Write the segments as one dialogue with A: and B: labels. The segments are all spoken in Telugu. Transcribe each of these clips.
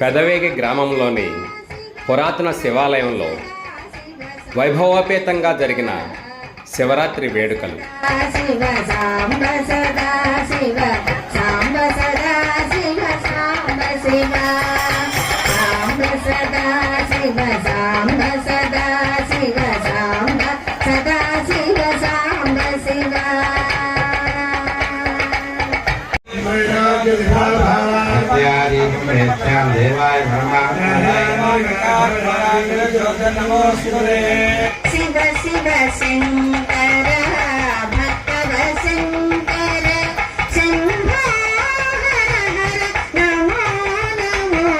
A: పెదవేగి గ్రామంలోని పురాతన శివాలయంలో వైభవోపేతంగా జరిగిన శివరాత్రి వేడుకలు.
B: శివ సాంబ సదా శివ సాంబ సదా శివ సాంబ శివ సాంబ సదా శివ సాంబ సదా శివ సాంబ సదా శివ సాంబ శివ
C: इत्यादिप्रेत्यां देवाय
B: శివ శివ శంకర భక్తవ శంకర శంభో హర హర నమో నమో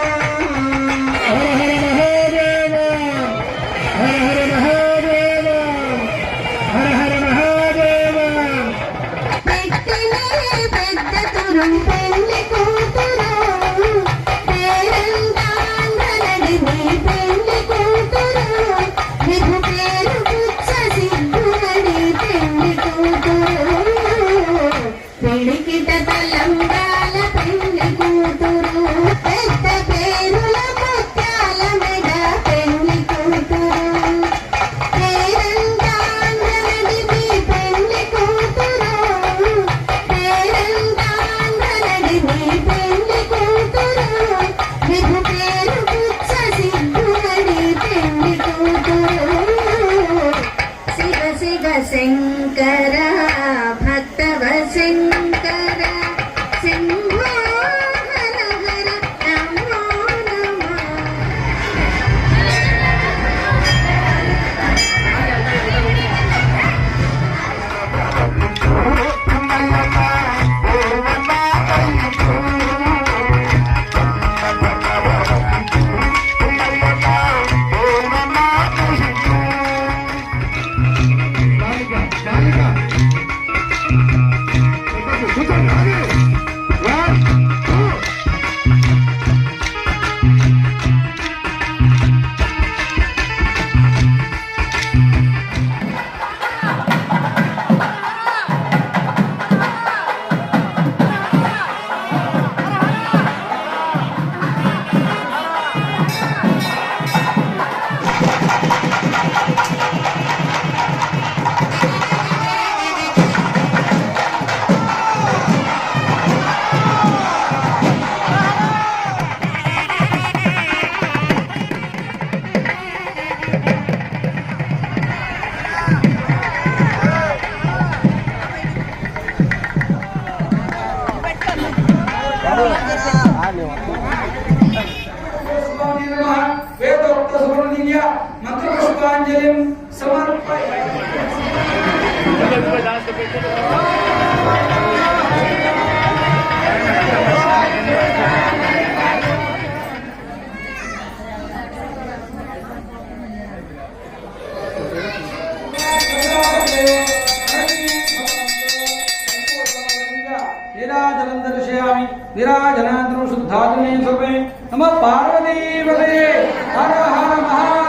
B: పెట్టినే పెద్ద తురుం పెళ్లి కూతురు శివ శివ శంకర Banane!
D: ವೇದೋಕ್ತ ಸುಬ್ರಹ್ಮಣ್ಯ ಮಂತ್ರ ಪುಷ್ಪಾಂಜಲಿ ಸಮರ್ಪಯ निराजनं दर्शयामि निराजनान्तरं शुद्धाग्नेय स्वरूपे नमः हर हर महा